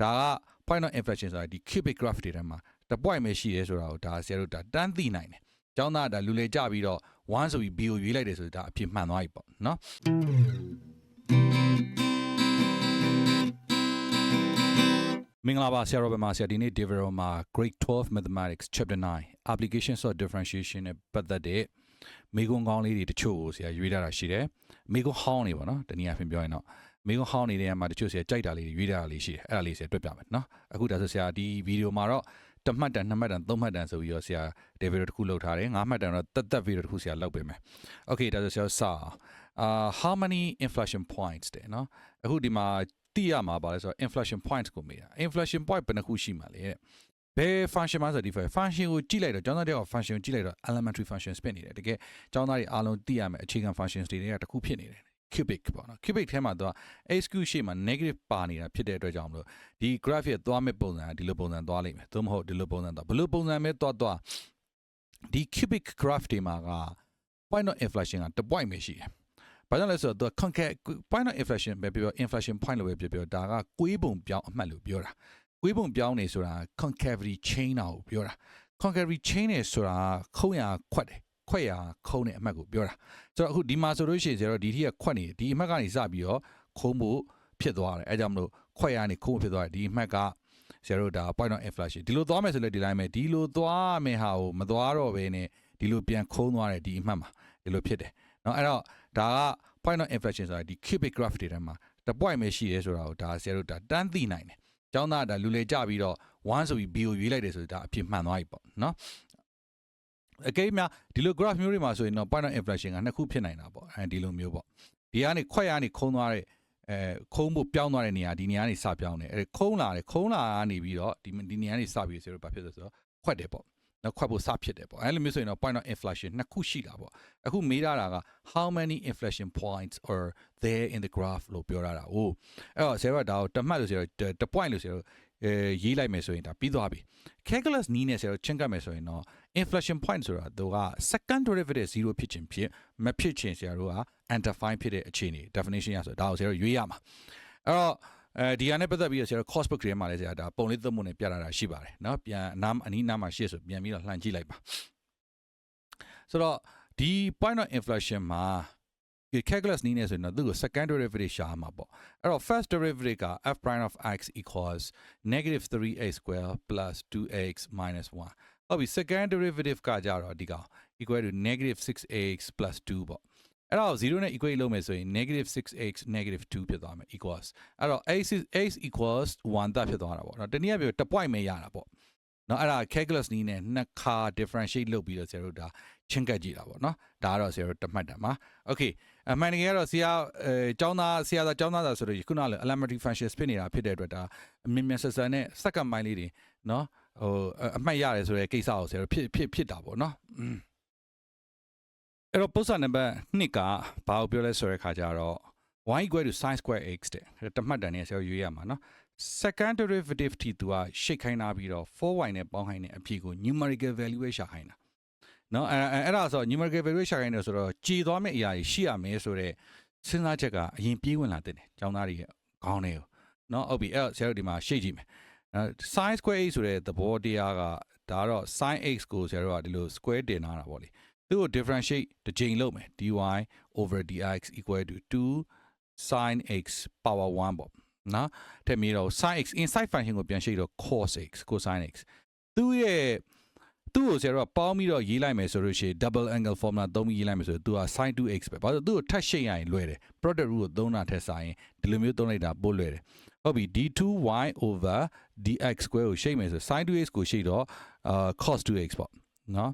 ဒါက point of inflection ဆိုတာဒီ cubic graph တွေထဲမှာတစ် point ပဲရှိရဲဆိုတာကိုဒါဆရာတို့ဒါတန်းသိနိုင်တယ်။ကျောင်းသားကဒါလူလေကြပြီးတော့1ဆိုပြီး b ကိုရွေးလိုက်တယ်ဆိုတော့ဒါအဖြစ်မှန်သွားပြီပေါ့နော်မင်္ဂလာပါဆရာရောဘယ်မှာဆရာဒီနေ့ Develop မှာ Grade 12 Mathematics Chapter 9 Applications of Differentiation နဲ့ပတ်သက်တဲ့မိကွန်းကောင်းလေးတွေတချို့ကိုဆရာရွေးထားတာရှိတယ်မိကွန်းဟောင်းနေပါနော်တနည်းအားဖြင့်ပြောရင်တော့ မိကွန်းဟောင်းနေတဲ့မှာတချို့ဆရာကြိုက်တာလေးတွေရွေးထားတာလေးရှိတယ်အဲ့ဒါလေးဆရာတွေ့ပြမယ်နော်အခုဒါဆိုဆရာဒီဗီဒီယိုမှာတော့တမှတ်တန်နှစ်မှတ်တန်သုံးမှတ်တန်ဆိုပြီးတော့ဆရာ Develop တစ်ခုလုပ်ထားတယ်ငါးမှတ်တန်တော့တက်တက်ဗီဒီယိုတစ်ခုဆရာလုပ်ပေးမယ် Okay ဒါဆိုဆရာစအောင်အာ how many inflection points တဲ့နော်အခုဒီမှာတိရမှာပါလဲဆိုတော့ inflection points ကိုမေးတာ inflection point ဘယ်နှခုရှိမှာလဲတဲ့ဘယ် function မှာဆိုဒီ function ကိုကြည့်လိုက်တော့ကျောင်းသားတယောက် function ကိုကြည့်လိုက်တော့ elementary function ဖြစ်နေတယ်တကယ်ကျောင်းသားတွေအားလုံးသိရမယ်အခြေခံ functions တွေကတစ်ခုဖြစ်နေတယ် cubic ပေါ့နော် cubic ထဲမှာသူက x cube ရှေ့မှာ negative ပါနေတာဖြစ်တဲ့အတွက်ကြောင့်မလို့ဒီ graph ရဲ့သွားမဲ့ပုံစံကဒီလိုပုံစံသွားလိမ့်မယ်သို့မဟုတ်ဒီလိုပုံစံသွားဘယ်လိုပုံစံပဲသွားသွားဒီ cubic graph တွေမှာက point of inflection ကတစ် point ပဲရှိတယ်ဘာကြောင့်လဲဆိုတော့ concave point of inflection ပဲပြော inflection point လို့ပဲပြောပြောဒါကကွေးပုံပြောင်းအမှတ်လို့ပြောတာကွေးပုံပြောင်းနေဆိုတာ concavity chain တာကိုပြောတာ concavity chain နေဆိုတာခုံးရခွက်တယ် ခွက်ရခုံးတဲ့အမှတ်ကိုပြောတာဆိုတော့အခုဒီမှာဆိုလို့ရှိရင်ကျတော့ဒီထိကခွက်နေဒီအမှတ်ကနေစပြီးတော့ခုံးဖို့ဖြစ်သွားတယ်အဲကြောင့်မလို့ခွက်ရနေခုံးဖို့ဖြစ်သွားတယ်ဒီအမှတ်ကဆရာတို့ဒါ point of inflection ဒီလိုသွားမယ်ဆိုလည်းဒီတိုင်းပဲဒီလိုသွားမယ်ဟာကိုမသွားတော့ဘဲနဲ့ဒီလိုပြန်ခုံးသွားတယ်ဒီအမှတ်မှာဒီလိုဖြစ်တယ်เนาะအဲ့တော့ဒါက point of inflection ဆိုတာဒီ cubic graph တွေထဲမှာတစ် point ပဲရှိရဲဆိုတာကိုဒါဆရာတို့ဒါတန်းသိနိုင်တယ်။ကျောင်းသားကဒါလူလေကြပြီးတော့1ဆိုပြီး b ကိုရွေးလိုက်တယ်ဆိုတော့ဒါအဖြစ်မှန်သွားပြီပေါ့နော်။ အကိမ်းများဒီလို graph မျိုးတွေမှာဆိုရင်တော့ point of inflection ကနှစ်ခုဖြစ်နိုင်တာပေါ့။အဲဒီလိုမျိုးပေါ့။ဒီကနေခွက်ရကနေခုံးသွားတဲ့အဲခုံးဖို့ပြောင်းသွားတဲ့နေရာဒီနေရာကနေစပြောင်းတယ်။အဲခုံးလာတယ်ခုံးလာကနေပြီးတော့ဒီဒီနေရာကနေစပြီးဆိုတော့ဘာဖြစ်လဲဆိုတော့ခွက်တယ်ပေါ့။နော်ခွက်ဖို့စဖြစ်တယ်ပေါ့အဲလိုမျိုးဆိုရင်တော့ point of inflection နှစ်ခုရှိတာပေါ့အခုမေးရတာက how many inflection points are there in the graph လို့ပြောရတာ哦အဲ့တော့ဆရာကဒါကိုတမှတ်လို့ဆိုတော့တ point လို့ဆိုတော့ အဲရေးလိုက်မယ်ဆိုရင်ဒါပြီးသွားပြီ calculus နီးနဲ့ဆရာတို့ချင်းကပ်မယ်ဆိုရင်တော့ inflection point ဆိုတာသူက second derivative 0ဖြစ်ခြင်းဖြစ်မဖြစ်ခြင်းဆရာတို့က undefined ဖြစ်တဲ့အခြေအနေ definition ရဆိုတော့ဒါကိုဆရာတို့ရွေးရမှာအဲ့တော့အဲဒီဟာနဲ့ပတ်သက်ပြီးတော့ဆရာတို့ course book ထဲမှာလည်းဆရာဒါပုံလေးသုံးပုံနဲ့ပြထားတာရှိပါတယ်เนาะပြန်အနားအနီးနားမှာရှေ့ဆိုပြန်ပြီးတော့လှန်ကြည့်လိုက်ပါဆိုတော့ဒီ point of inflection မှာ calculus နည်းနဲ့ဆိုရင်တော့သူ့ကို second derivative ရှာမှာပေါ့အဲ့တော့ first derivative က f prime of x equals -3a square plus 2x minus 1ဟုတ်ပြီ second derivative ကကြတော့ဒီကောင် equal to -6ax plus 2ပေါ့အဲ့တော့0နဲ့ equate လုပ်မယ်ဆိုရင် -6x -2 ဖြစ်သွားမယ် equals အဲ့တော့ x x equals 1တက်ဖြစ်သွားတာပေါ့နော်တနည်းပြော1 point ပဲရတာပေါ့နော်အဲ့ဒါ calculus နည်းနဲ့နှစ်ခါ differentiate လုပ်ပြီးတော့ဆရာတို့ဒါချင်းကပ်ကြည့်တာပေါ့နော်ဒါကတော့ဆရာတို့တမှတ်တာပါ okay အမှန်တကယ်ကတော့ဆရာအဲကျောင်းသားဆရာသားကျောင်းသားသာဆိုတော့ခုနကလည်း elementary functions ဖြစ်နေတာဖြစ်တဲ့အတွက်ဒါအမြင်မြန်ဆက်ဆက်နဲ့စက္ကန့်ပိုင်းလေးတွေเนาะဟိုအမှတ်ရတယ်ဆိုတဲ့ကိစ္စကိုဆရာတို့ဖြစ်ဖြစ်ဖြစ်တာပေါ့เนาะอืมအဲ့တော့ပုံစံနံပါတ်2ကဘာကိုပြောလဲဆိုတဲ့ခါကျတော့ y equal to sin square x တဲ့တမှတ်တန်နဲ့ဆရာရွေးရမှာเนาะ second derivative တီသူကရှိတ်ခိုင်းတာပြီးတော့ 4y နဲ့ပေါင်းခိုင်းတဲ့အဖြေကို numerical value ပဲရှာခိုင်းတာ နော်အဲအဲ့ဒါဆို numerical variation ရိုင်းတယ်ဆိုတော့ကြည်သွားမယ့်အရာကြီးရှိရမယ်ဆိုတော့စဉ်းစားချက်ကအရင်ပြေးဝင်လာတဲ့ကျောင်းသားတွေခေါင်းထဲကိုနော်ဟုတ်ပြီအဲ့တော့ဆရာတို့ဒီမှာရှိကြည့်မယ်နော် sin square x ဆိုတဲ့သဘောတရားကဒါကတော့ sin x ကိုဆရာတို့ကဒီလို square တင်ထားတာပေါ့လေသူ့ကို differentiate တစ်ချိန်လုပ်မယ် dy over dx equal to 2 sin x power 1ပေါ့နော်ထက်မြေတော့ sin x inside function ကိုပြန်ရှိတော့ cos x cosine x သူ့ရဲ့ သူ့ကိုဆရာတို့ကပေါင်းပြီးတော့ရေးလိုက်မယ်ဆိုလို့ရှိရင် double angle formula သုံးပြီးရေးလိုက်မယ်ဆိုတော့သူက sin 2x ပဲဘာလို့သူ့ကိုထပ်ရှိတ်ရရင်လွယ်တယ် product rule ကိုသုံးတာထက်စာရင်ဒီလိုမျိုးသုံးလိုက်တာပို့လွယ်တယ်ဟုတ်ပြီ d2y over dx square ကိုရှိတ်မယ်ဆို sin 2x ကိုရှိတ်တော့အာ cos 2x ပေါ့နော်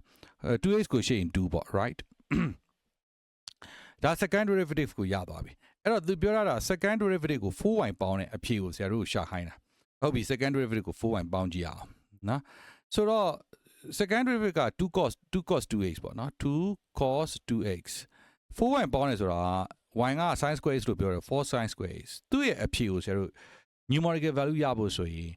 2x ကိုရှိရင်2ပေါ့ right ဒါ second derivative ကိုရသွားပြီအဲ့တော့သူပြောတာ second derivative ကို 4y ပေါင်းတဲ့အဖြေကိုဆရာတို့ရှာခိုင်းတာဟုတ်ပြီ second derivative ကို 4y ပေါင်းကြည့်အောင်နော်ဆိုတော့ second derivative က 2 cos 2 cos 2x ပေါ့နော်2 cos 2x 4y ပေါင်းနေဆိုတာ y က sin square x လို့ပြောတယ်4 sin square x သူ့ရဲ့အဖြေကိုဆရာတို့ numerical value ရဖို့ဆိုရင်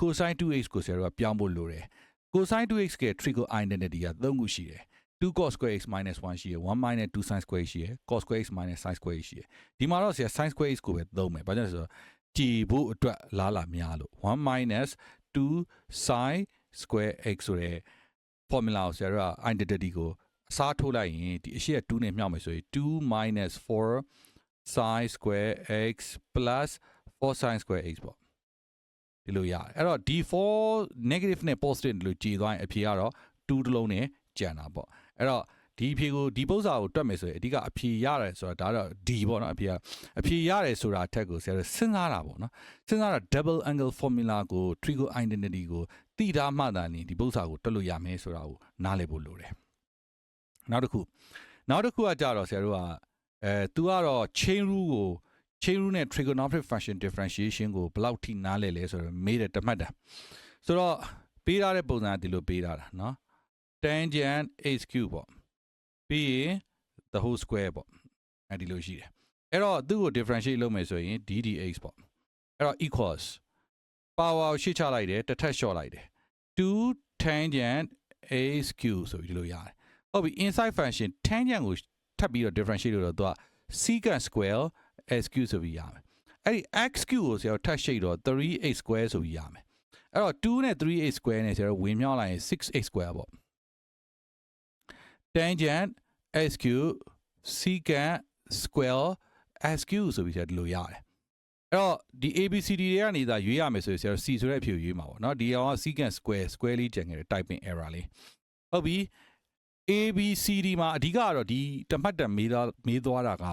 cosine 2x ကိုဆရာတို့ကပြောင်းဖို့လိုတယ် cosine 2x ရဲ့ trigo identity က3ခုရှိတယ်2 cos square x minus 1ရှိရယ်1 minus 2 sin square x ရှိရယ် cos square x minus sin square x ရှိရယ်ဒီမှာတော့ဆရာ sin square x ကိုပဲသုံးမယ်ဘာကြောင့်လဲဆိုတော့ကြည်ဖို့အတွက်လားလာများလို့1 minus 2 sin square x ဆိုတဲ့ formula ကိုဆရာတို့က identity ကိုအစားထိုးလိုက်ရင်ဒီအရှိက2နဲ့မြှောက်မယ်ဆိုရင်2 minus 4 sin square x plus 4 sin square x ပေါ့ဒီလိုရတယ်အဲ့တော့ d4 negative နဲ့ positive လို့ကြည်သွားရင်အဖြေကတော့2တစ်လုံးနဲ့ကျန်တာပေါ့အဲ့တော့ ဒီအဖြေကိုဒီပု္ပ္ပစာကိုတွက်မယ်ဆိုရင်အဓိကအဖြေရတယ်ဆိုတာဒါတော့ D ပေါ့နော်အဖြေကအဖြေရတယ်ဆိုတာအထက်ကိုဆရာတို့စဉ်းစားတာပေါ့နော်စဉ်းစားတာ double angle formula ကို trigo identity ကိုတည်ထားမှသာလျှင်ဒီပု္ပ္ပစာကိုတွက်လို့ရမယ်ဆိုတာကိုနားလည်ဖို့လိုတယ်နောက်တစ်ခုနောက်တစ်ခုကကြတော့ဆရာတို့ကအဲ तू ကတော့ chain rule ကို chain rule နဲ့ trigonometric function differentiation ကိုဘယ်လောက်ထိနားလည်လဲဆိုတော့မေးတယ်တမှတ်တာဆိုတော့ပေးထားတဲ့ပုံစံကဒီလိုပေးထားတာเนาะ tangent h cube ပေါ့ ပြီးရင် the whole square ပေါ့အဲဒီလိုရှိတယ်အဲ့တော့သူ့ကို differentiate လုပ်မယ်ဆိုရင် ddx ပေါ့အဲ့တော့ equals power ကိုရှေ့ချလိုက်တယ်တစ်ထပ်လျှော့လိုက်တယ်2 tangent x cube ဆိုပြီးဒီလိုရတယ်ဟုတ်ပြီ inside function tangent ကိုထပ်ပြီးတော့ differentiate လုပ်တော့သူက secant square x cube ဆိုပြီးရမယ်အဲ့ဒီ x cube ကိုဆရာတို့ထပ်ရှိတော့ 3x square ဆိုပြီးရမယ်အဲ့တော့2နဲ့ 3x square နဲ့ဆရာတို့ဝင်မြောက်လိုက်ရင် 6x square ပေါ့ tangent sq secant square sq ဆိုပြီးဆရာဒီလိုရတယ်အဲ့တော့ဒီ ABCD တွေကနေသာရွေးရမယ်ဆိုရင်ဆရာ C ဆိုတဲ့အဖြူရွေးမှာပေါ့နော်ဒီအောင်က secant square square လေးကြံခဲ့တယ် typing error လေးဟုတ်ပြီ ABCD မှာအဓိကကတော့ဒီတမတ်တမေးသွားမေးသွားတာက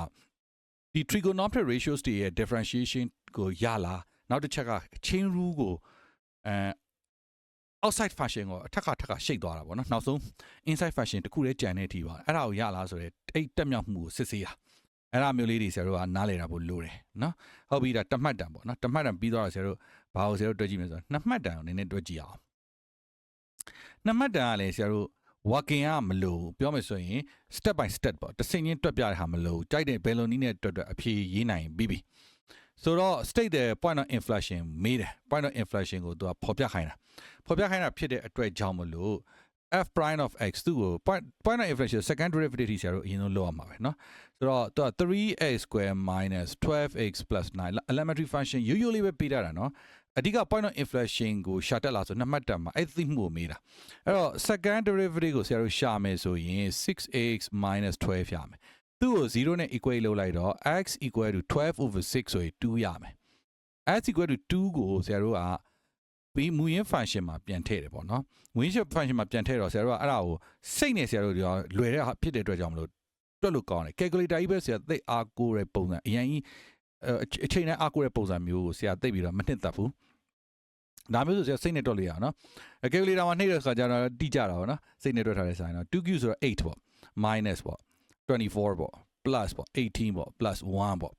ဒီ trigonometric ratios တွေရဲ့ differentiation ကိုရလာနောက်တစ်ချက်က chain rule ကိုအဲ outside function ကိုအထက်ကထက်ကရှိတ်သွားတာပေါ့နော်နောက်ဆုံး inside function တခုလေးကြံတဲ့အထိပါအဲ့ဒါကိုရလားဆိုတော့အဲ့တက်မြောက်မှုကိုစစ်ဆေးတာအဲ့ဒါမျိုးလေးတွေဆရာတို့ကနားလည်တာပို့လိုတယ်နော်ဟုတ်ပြီဒါတမှတ်တံပေါ့နော်တမှတ်တံပြီးတော့ဆရာတို့ဘာကိုဆရာတို့တွက်ကြည့်မယ်ဆိုတော့နှစ်မှတ်တံကိုနည်းနည်းတွက်ကြည့်အောင်နှစ်မှတ်တံကလည်းဆရာတို့ working ကမလို့ပြောမယ်ဆိုရင် step by step ပေါ့တစ်ဆင့်ချင်းတွက်ပြတဲ့ဟာမလို့ကြိုက်တဲ့ဘယ်လိုနည်းနဲ့တွက်တွက်အဖြေရေးနိုင်ပြီးပြီ ဆိုတော့ state တဲ့ point of inflation မေးတယ် point of inflation ကိုသူကဖော်ပြခိုင်းတာဖော်ပြခိုင်းတာဖြစ်တဲ့အတွက်ကြောင့်မလို့ f prime of x သူ့ကို point point of inflation second derivative ထိဆရာတို့အရင်ဆုံးလုပ်ရမှာပဲเนาะဆိုတော့သူက 3x square minus 12x plus 9 elementary function ရိုးရိုးလေးပဲပေးထားတာเนาะအဓိက point of inflation ကိုရှာတက်လာဆိုနှစ်မှတ်တက်မှာအဲ့သိမှုကိုမေးတာအဲ့တော့ second derivative ကိုဆရာတို့ရှာမယ်ဆိုရင် 6x minus 12ရမယ် သူ့ကို0နဲ့ equate လုပ်လိုက်တော့ x equal to 12 over 6ဆိုရင်2ရမယ် x equal to 2ကိုဆရာတို့ကပြီးမူရင်း function မှာပြန်ထည့်တယ်ပေါ့နော်မူရင်း function မှာပြန်ထည့်တော့ဆရာတို့ကအဲ့ဒါကိုစိတ်နဲ့ဆရာတို့ကလွယ်တဲ့ဖြစ်တဲ့အတွက်ကြောင့်မလို့တွက်လို့ကောင်းတယ် calculator ကြီးပဲဆရာသိအားကိုးတဲ့ပုံစံအရင်ကြီးအချိန်နဲ့အားကိုးတဲ့ပုံစံမျိုးကိုဆရာသိပြီးတော့မနှစ်သက်ဘူးဒါမျိုးဆိုဆရာစိတ်နဲ့တွက်လို့ရအောင်နော် calculator မှာနှိပ်တဲ့ခါကျတော့တိကျတာပေါ့နော်စိတ်နဲ့တွက်ထားတဲ့ဆိုင်တော့ 2q ဆိုတော့8ပေါ့ minus ပေါ့ 24ပေါ့ plus ပေါ့18ပေါ့ plus 1ပေါ့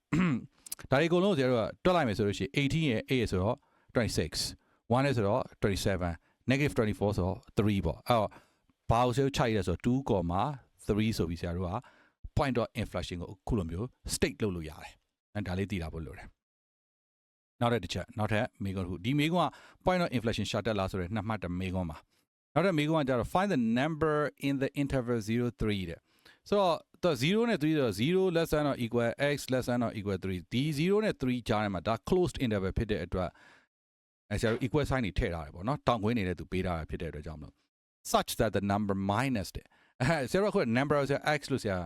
ဒါဒီအကုန်လုံးဆရာတို့ကတွက်လိုက်မယ်ဆိုလို့ရှိရင်18ရဲ့8ဆိုတော့26 1နဲ့ဆိုတော့27 negative 24ဆိုတော့3ပေါ့အဲ့တော့ဘာလို့ဆိုချိုက်ရဲဆိုတော့2.3ဆိုပြီးဆရာတို့က point of inflation ကိုအခုလိုမျိုး state လုပ်လို့ရတယ်အဲဒါလေးသိတာဖို့လိုတယ်နောက်တစ်ချက်နောက်ထပ်မေကွန်ခုဒီမေကွန်က point of inflation ရှာတက်လာဆိုတဲ့နှစ်မှတ်တမေကွန်ပါနောက်ထပ်မေကွန်ကကျတော့ find the number in the interval 0 3တဲ့ ဆိုတော့တော့0နဲ့3ဆိုတော့0 less than or equal x less than or equal 3ဒီ0နဲ့3ကြားထဲမှာဒါ closed interval ဖြစ်တဲ့အတွက်အဲဆရာတို့ equal sign တွေထည့်ထားတယ်ပေါ့နော်တောင်ခွင်းနေတဲ့သူပေးထားတာဖြစ်တဲ့အတွက်ကြောင့်မလို့ such that the number minus တဲ့အဲဆရာတို့အခု number ဆရာ x လို့ဆရာ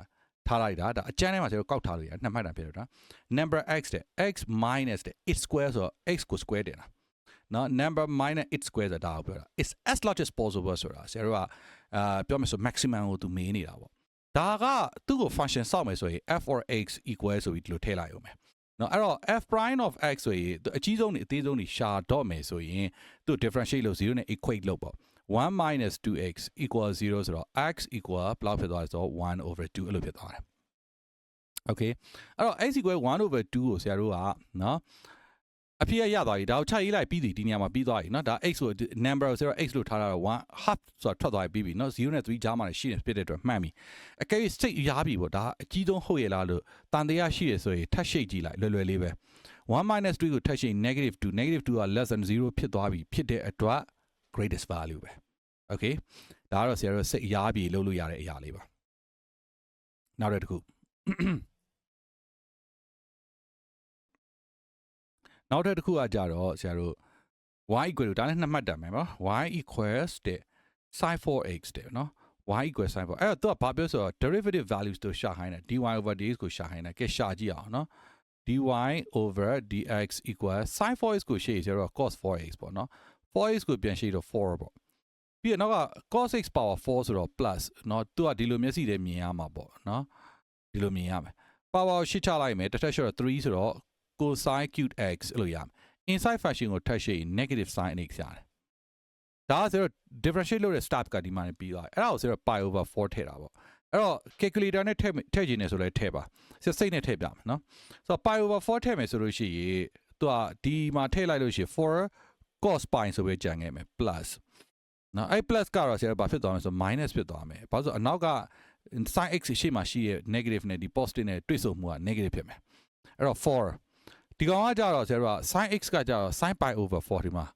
ထားလိုက်တာဒါအကျန်းထဲမှာဆရာတို့ကောက်ထားလို့ရနှစ်မှတ်တာဖြစ်တယ်နော် number x တဲ့ x minus တဲ့ it square ဆိုတော့ x ကို square တင်တာနော် number minus it square ဆိုတာကိုပြောတာ is as large as possible ဆိုတာဆရာတို့ကအာပြောမယ်ဆို maximum ကိုသူမေးနေတာပေါ့ ဒါကသူ့ကို function စောက်မယ်ဆိုရင် f or x equal ဆိုပြီးဒီလိုထည့်လိုက်အောင်မယ်နော်အဲ့တော့ f prime of x ဆိုရင်အကြီးဆုံးနေအသေးဆုံးနေရှာတော့မယ်ဆိုရင်သူ့ differentiate လို့0နဲ့ equate လုပ်ပေါ့1 minus 2x equal 0ဆိုတော့ x equal ဘယ်လောက်ဖြစ်သွားလဲဆိုတော့1 over 2အဲ့လိုဖြစ်သွားတယ် okay အဲ့တော့ x equal 1 over 2ကိုဆရာတို့ကနော် အဖြစ်ရသွားပြီဒါကိုခြိုက်ရေးလိုက်ပြီးပြီဒီနေရာမှာပြီးသွားပြီเนาะဒါ x ကို number ဆိုတော့ x လို့ထားတာတော့1 half ဆိုတော့ထွက်သွားပြီပြီးပြီเนาะ0နဲ့3ကြားမှာရှိနေဖြစ်တဲ့အတွက်မှန်ပြီအကယ်၍ state ရားပြီပေါ့ဒါအကြီးဆုံးဟုတ်ရဲ့လားလို့တန်တရားရှိရဆိုရင်ထပ်ရှိကြည့်လိုက်လွယ်လွယ်လေးပဲ1 minus 3ကိုထပ်ရှိ negative 2 negative 2က less than 0ဖြစ်သွားပြီဖြစ်တဲ့အတွက် greatest value ပဲ okay ဒါကတော့ဆရာတို့စိတ်ရားပြီလုပ်လို့ရတဲ့အရာလေးပါနောက်တစ်ခု နောက်ထပ်တစ်ခုကကြတော့ဆရာတို့ y equal to ဒါလည်းနှစ်မှတ်တမ်းမယ်နော် y equals တဲ့ sin 4x တဲ့နော် y equals sin 4အဲ့တော့သူကဘာပြောဆိုတော့ derivative values တို့ရှာခိုင်းတယ် dy over dx ကိုရှာခိုင်းတယ်ကဲရှာကြည့်အောင်နော် dy over dx equals sin 4x ကိုရှေ့ဆိုတော့ cos 4x ပေါ့နော် 4x ကိုပြန်ရှေ့တော့4ပေါ့ပြီးတော့နောက်က cos x power 4ဆိုတော့ plus เนาะသူကဒီလိုမျက်စိနဲ့မြင်ရမှာပေါ့เนาะဒီလိုမြင်ရမယ် power ကိုရှစ်ချလိုက်မယ်တစ်ထပ်ရှေ့တော့3ဆိုတော့ cosine cute x လို့ရမယ် inside function ကိုထပ်ရှိ negative sin x ရတယ်ဒါဆိုတော့ differentiate လုပ်တဲ့ step ကဒီမှာနေပြီးသွားတယ်အဲ့ဒါကိုဆိုတော့ pi over 4ထည့်တာပေါ့အဲ့တော့ calculator နဲ့ထည့်ထည့်ခြင်းနဲ့ဆိုလဲထည့်ပါစိတ်နဲ့ထည့်ပြမယ်နော်ဆိုတော့ pi over 4ထည့်မယ်ဆိုလို့ရှိရင်သူကဒီမှာထည့်လိုက်လို့ရှိရင် for cos pi ဆိုပြီးကြံခဲ့မယ် plus နော်အဲ့ plus ကတော့ဆရာဘာဖြစ်သွားမလဲဆို minus ဖြစ်သွားမယ်ဘာလို့ဆိုအနောက်က sin x ရှေ့မှာရှိရဲ့ negative နဲ့ဒီ positive နဲ့တွေ့ဆုံမှုက negative ဖြစ်မယ်အဲ့တော့ for ဒီကောင်ကကြတော့ဆရာတို့က sin x ကကြတော့ sin pi over 4ဒီမှာ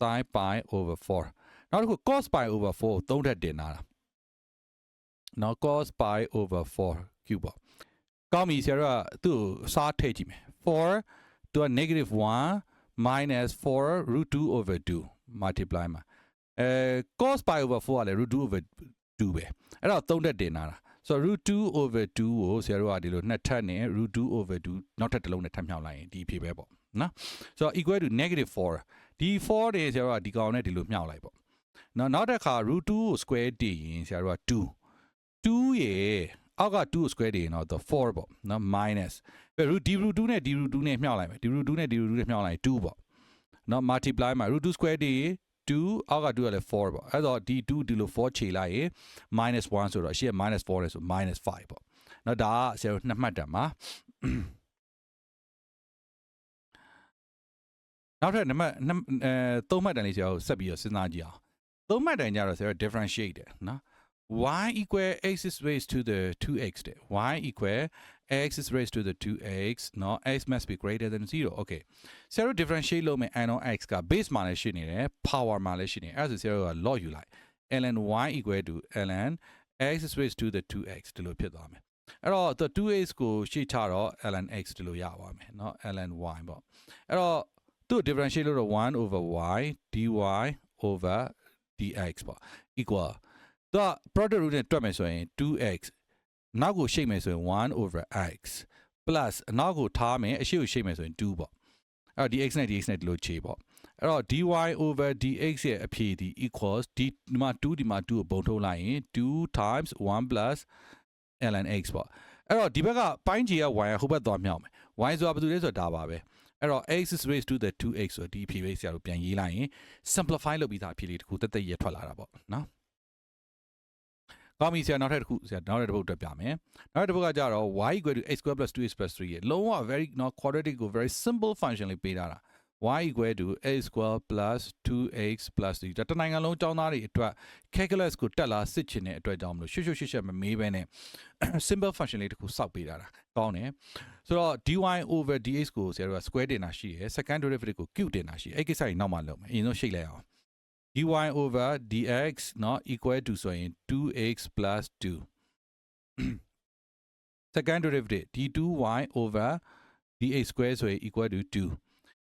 sin pi over 4နောက်တစ်ခု cos pi over 4ကိုသုံးထပ်တင်လာတာနော် cos pi over 4 cube ပေါ့ကောင်းပြီဆရာတို့ကသူ့ကိုစားထည့်ကြည့်မယ်4သူက negative 1 minus 4 root 2 over 2 multiply မှာအဲ cos pi over 4ကလည်း root 2 over 2ပဲအဲ့တော့သုံးတက်တင်လာတာ ဆိုတော့ root 2 over 2ကိုဆရာတို့ကဒီလိုနှစ်ထပ်နဲ့ root 2 over 2နောက်ထပ်တစ်လုံးနဲ့ထပ်မြောက်လိုက်ရင်ဒီအဖြစ်ပဲပေါ့နော်ဆိုတော့ equal to negative 4ဒီ4တွေဆရာတို့ကဒီကောင်နဲ့ဒီလိုမြောက်လိုက်ပေါ့နော်နောက်တစ်ခါ root 2ကို square တည်ရင်ဆရာတို့က2 2ရေအောက်က2ကို square တည်ရင်တော့4ပေါ့နော် minus ပဲ root d root 2နဲ့ d root 2နဲ့မြောက်လိုက်မယ် d root 2နဲ့ d root 2နဲ့မြောက်လိုက်ရင်2ပေါ့နော် multiply မှာ root 2 square တည်ရင် 2အောက်က2ကလည်း4ပေါ့အဲ့တော့ဒီ2ဒီလို4ခြေလိုက်ရင် -1 ဆိုတော့အရှိက -4 လဲဆို -5 ပေါ့နော်ဒါကဆရာတို့နှစ်မှတ်တံပါနောက်ထပ်နံပါတ်အဲ3မှတ်တံလေးဆရာတို့ဆက်ပြီးတော့စဉ်းစားကြည့်အောင်3မှတ်တံကြတော့ဆရာတို့ differentiate တယ်နော် y equal x is raised to the 2x တဲ့ y equal x is raised to the 2x เนาะ x must be greater than 0 okay ဆရာတို့ differentiate လုပ်မယ် n on x က base မှာလည်းရှိနေတယ် power မှာလည်းရှိနေအဲ့ဒါဆိုဆရာတို့က log ယူလိုက် ln y equal to ln x is raised to the 2x ဒီလိုဖြစ်သွားမယ်အဲ့တော့ the 2x ကိုရှေ့ချတော့ ln x ဒီလိုရပါမယ်เนาะ ln y ပေါ့အဲ့တော့သူ့ differentiate လို့တော့1 over y dy over dx ပေါ့ equal သူက product root နဲ့တွက်မယ်ဆိုရင် 2x နောက်ကိုရှိတ်မယ်ဆိုရင် 1 over x plus အနောက်ကိုထားမယ်အရှိကိုရှိတ်မယ်ဆိုရင်2ပေါ့အဲ့တော့ dx နဲ့ dx နဲ့ဒီလိုခြေပေါ့အဲ့တော့ dy over dx ရဲ့အဖြေဒီ equals ဒီဒီမှာ2ဒီမှာ2ကိုပုံထုတ်လိုက်ရင်2 times 1 plus ln x ပေါ့အဲ့တော့ဒီဘက်ကပိုင်းခြေက y ဟိုဘက်သွားမြောက်မယ် y ဆိုတာဘာတူလဲဆိုတာဒါပါပဲအဲ့တော့ x is raised to the 2x ဆိုဒီအဖြေပဲဆရာတို့ပြန်ရေးလိုက်ရင် simplify လုပ်ပြီးသားအဖြေလေးတစ်ခုတက်တက်ရထွက်လာတာပေါ့နော် ကောင်းပြီဆရာနောက်ထပ်တစ်ခုဆရာနောက်ထပ်တစ်ပုဒ်တက်ပြမယ်နောက်ထပ်တစ်ပုဒ်ကကြတော့ y equal to x square plus 2x plus 3ရဲ့လုံးဝ very နော် quadratic ကို very simple function လေးပေးထားတာ y equal to a square plus 2x plus 3ဒါတနိုင်ငံလုံးចောင်းသားတွေအတွက် calculus ကိုတက်လာစစ်ချင်တဲ့အတွက်ကြောင့်မလို့ရှွတ်ရှွတ်ရှွတ်ရှွတ်မမေးဘဲနဲ့ simple function လေးတစ်ခုစောက်ပေးတာကောင်းတယ်ဆိုတော့ dy over dx ကိုဆရာတို့က square တင်တာရှိရယ် second derivative ကို cube တင်တာရှိရယ်အဲ့ကိစ္စကြီးနောက်မှလုပ်မယ်အရင်ဆုံးရှိလိုက်အောင် dy over dx เนาะ equal to ဆိုရင် 2x plus 2 second derivative d2y over dx square ဆိုရင် equal to 2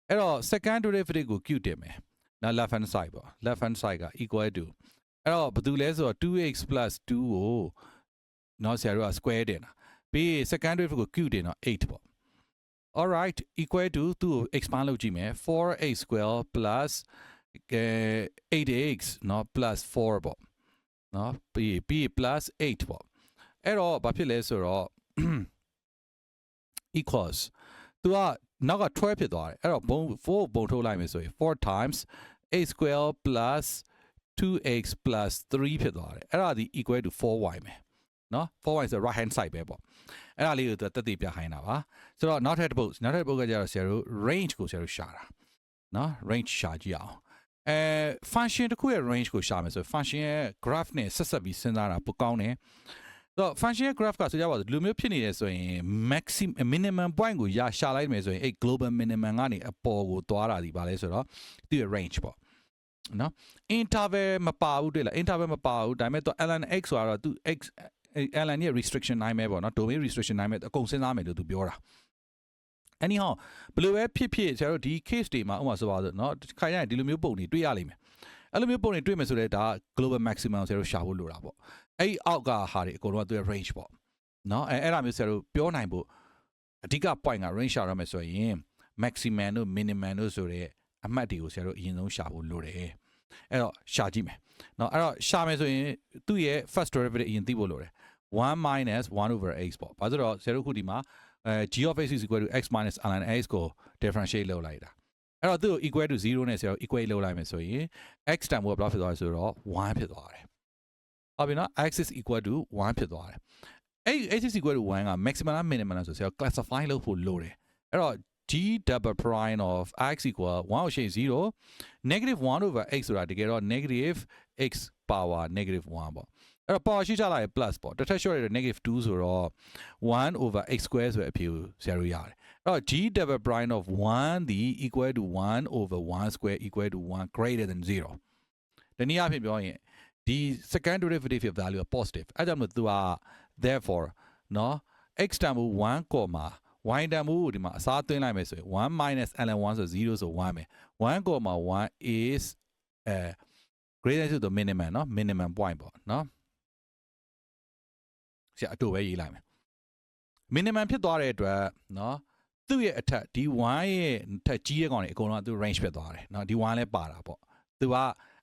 အဲ့တော့ second derivative ကို q တင်မယ်နော် left hand side ပေါ့ left hand side က equal to အဲ့တော့ဘာတူလဲဆိုတော့ 2x plus 2ကိုနော်ဆရာတို့က square တင်တာပြီး second derivative ကို q တင်တော့8ပေါ့ all right equal to သူ့ကို expand လုပ်ကြည့်မယ် 4x square plus 8x เนาะ plus 4ပေါ့เนาะပြီးပြီး plus 8ပေါ့အဲ့တော့ဘာဖြစ်လဲဆိုတော့ equals သူကနောက်က12ဖြစ်သွားတယ်အဲ့တော့ဘုံ4ဘုံထုတ်လိုက်မယ်ဆိုရင်4 times a square plus 2x plus 3ဖြစ်သွားတယ်အဲ့ဒါဒီ equal to 4y မယ်နော် 4y ဆို right hand side ပဲပေါ့အဲ့ဒါလေးကိုသူတက်တည်ပြခိုင်းတာပါဆိုတော့နောက်ထပ်တစ်ပုတ်နောက်ထပ်တစ်ပုတ်ကကြတော့ဆရာတို့ range ကိုဆရာတို့ရှာတာနော် range ရှာကြည့်အောင် အဲ function တစ်ခုရဲ့ range ကိုရှာမယ်ဆို function ရဲ့ graph နဲ့ဆက်ဆက်ပြီးစဉ်းစားတာပိုကောင်းတယ်တော့ function ရဲ့ graph ကဆိုကြပါစို့ဒီလိုမျိုးဖြစ်နေတယ်ဆိုရင် maximum minimum point ကိုရရှာလိုက်မယ်ဆိုရင်အဲ့ global minimum ကနေအပေါ်ကိုသွားတာဒီပါလဲဆိုတော့သူ့ရဲ့ range ပေါ့နော် interval မပါဘူးတွေ့လား interval မပါဘူးဒါပေမဲ့သူ ln x ဆိုတော့သူ x ln ရဲ့ restriction နိုင်မယ်ပေါ့နော် domain restriction နိုင်မယ်အကုန်စဉ်းစားမယ်လို့သူပြောတာ anyhow ဘယ်လိုပဲဖြစ်ဖြစ်ဆရာတို့ဒီ case တွေမှာဥပမာဆိုပါစို့เนาะခိုင်ရရင်ဒီလိုမျိုးပုံတွေတွေ့ရလိမ့်မယ်အဲ့လိုမျိုးပုံတွေတွေ့မယ်ဆိုတော့ဒါ global maximum ဆရာတို့ရှာဖို့လိုတာပေါ့အဲ့ဒီအောက်ကဟာတွေအကုန်လုံးကသူရဲ့ range ပေါ့เนาะအဲ့အဲ့ဒါမျိုးဆရာတို့ပြောနိုင်ဖို့အဓိက point က range ရှာရမယ်ဆိုရင် maximum တို့ minimum တို့ဆိုတဲ့အမှတ်တွေကိုဆရာတို့အရင်ဆုံးရှာဖို့လိုတယ်အဲ့တော့ရှာကြည့်မယ်เนาะအဲ့တော့ရှာမယ်ဆိုရင်သူ့ရဲ့ first derivative အရင်သိဖို့လိုတယ်1 minus 1 over x ပေါ့ဘာလို့လဲဆိုတော့ဆရာတို့ခုဒီမှာ အဲ g of x is equal to x minus ln x ကို differentiate လုပ်လိုက်တာအဲ့တော့သူ့ကို equal to 0နဲ့ဆရာတို့ equate လုပ်လိုက်မယ်ဆိုရင် x တန်ဖိုးကဘယ်လောက်ဖြစ်သွားလဲဆိုတော့1ဖြစ်သွားတယ်ဟုတ်ပြီနော် x is equal to 1ဖြစ်သွားတယ်အဲ့ x is equal to 1က maximum လား minimum လားဆိုဆရာတို့ classify လုပ်ဖို့လိုတယ်အဲ့တော့ g double prime of x equal 1ကိုရှိရင်0 negative 1 over x ဆိုတာတကယ်တော့ negative x power negative 1ပေါ့ အဲ့တော့ power ရှိချလိုက်ရင် plus ပေါ့တစ်ထပ် short ရတဲ့ negative 2ဆိုတော့1 over x square ဆိုတဲ့အဖြေကိုဆရာတို့ရတယ်အဲ့တော့ g double prime of 1ဒီ equal to 1 over 1 square equal to 1 greater than 0တနည်းအားဖြင့်ပြောရင်ဒီ second derivative of value က positive အဲ့ဒါကြောင့်မို့သူက therefore နော် x တန်ဖိုး1 comma y တန်ဖိုးကိုဒီမှာအစားသွင်းလိုက်မယ်ဆိုရင်1 minus ln 1ဆို0ဆို1ပဲ1 comma 1 is အဲ greater to the minimum เนาะ minimum point ပေါ့เนาะ ဆရာအတူပဲရေးလိုက်မယ်မင်းနမန်ဖြစ်သွားတဲ့အတွက်နော်သူ့ရဲ့အထက်ဒီ1ရဲ့ထက်ကြီးတဲ့ကောင်တွေအကုန်လုံးကသူ range ဖြစ်သွားတယ်နော်ဒီ1လည်းပါတာပေါ့သူက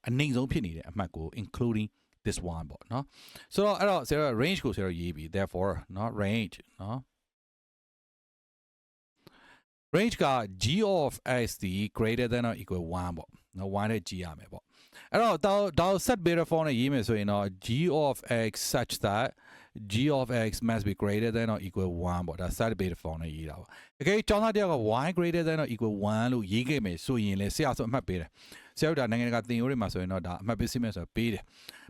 အနိုင်ဆုံးဖြစ်နေတဲ့အမှတ်ကို including this one ပေါ့နော်ဆိုတော့အဲ့တော့ဆရာ range ကိုဆရာရေးပြီ therefore နော် range နော် range က g of s ဒီ greater than or equal 1ပေါ့နော်1နဲ့ g ရမယ်ပေါ့ အဲ့တော့ဒါဒါ set beta form နဲ့ရေးမယ်ဆိုရင်တော့ g of x such that g of x must be greater than or equal 1ပေါ့ဒါ set beta form နဲ့ရေးတာပေါ့အကယ်ကျောင်းသားတယောက်က y greater than or equal 1လို့ရေးခဲ့မယ်ဆိုရင်လေဆရာဆိုအမှတ်ပေးတယ်ဆရာတို့ဒါနိုင်ငံတကာသင်ရိုးတွေမှာဆိုရင်တော့ဒါအမှတ်ပေးစီမယ်ဆိုတော့ပေးတယ်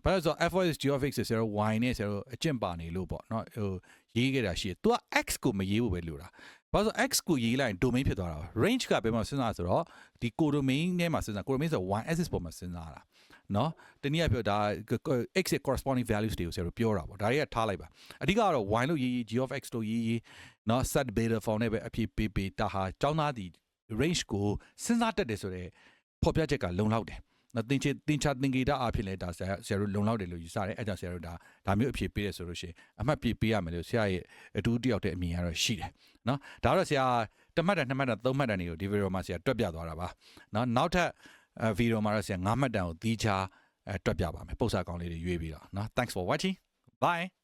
ဘာလို့လဲဆိုတော့ f of x g of x ဆိုဆရာတို့ y နဲ့ဆရာတို့အကျင့်ပါနေလို့ပေါ့နော်ဟိုရေးခဲ့တာရှိတယ်။ तू က x ကိုမရေးဖို့ပဲလိုတာ။ဘာလို့လဲဆို x ကိုရေးလိုက်ရင် domain ဖြစ်သွားတာပါ။ range ကဘယ်မှာစဉ်းစားဆိုတော့ဒီ codomain ထဲမှာစဉ်းစား codomain ဆို y axis ပေါ်မှာစဉ်းစားတာ။ နော်။တနည်းအားဖြင့်ဒါ x ရဲ့ corresponding values တွေကိုဆရာတို့ပြောတာပေါ့။ဒါတွေကထားလိုက်ပါ။အဓိကတော့ y လို့ရေးရေး g of x လို့ရေးရေးနော် set beta form နဲ့ပဲအဖြစ်ပေးပေးဒါဟာကျောင်းသားဒီ range ကိုစဉ်းစားတတ်တယ်ဆိုတော့ဖော်ပြချက်ကလုံလောက်တယ်။နော်တင်ချတင်ချတင်ကြတာအဖြစ်လဲဒါဆရာဆရာတို့လုံလောက်တယ်လို့ယူဆတယ်အဲကြောင့်ဆရာတို့ဒါဒါမျိုးအဖြစ်ပေးရဆိုလို့ရှိရင်အမှတ်ပြပေးရမယ်လို့ဆရာရဲ့အတူတယောက်တည်းအမြင်ကတော့ရှိတယ်နော်ဒါတော့ဆရာတစ်မှတ်တန်နှစ်မှတ်တန်သုံးမှတ်တန်တွေကိုဒီဗီဒီယိုမှာဆရာတွက်ပြသွားတာပါနော်နောက်ထပ် ဗီဒီယိုမှာတော့ဆရာ၅မှတ်တန်ကိုသီးခြားတွက်ပြပါမယ်ပု္ပ္ပစာကောင်းလေးတွေရွေးပြီးတော့နော် thanks for watching bye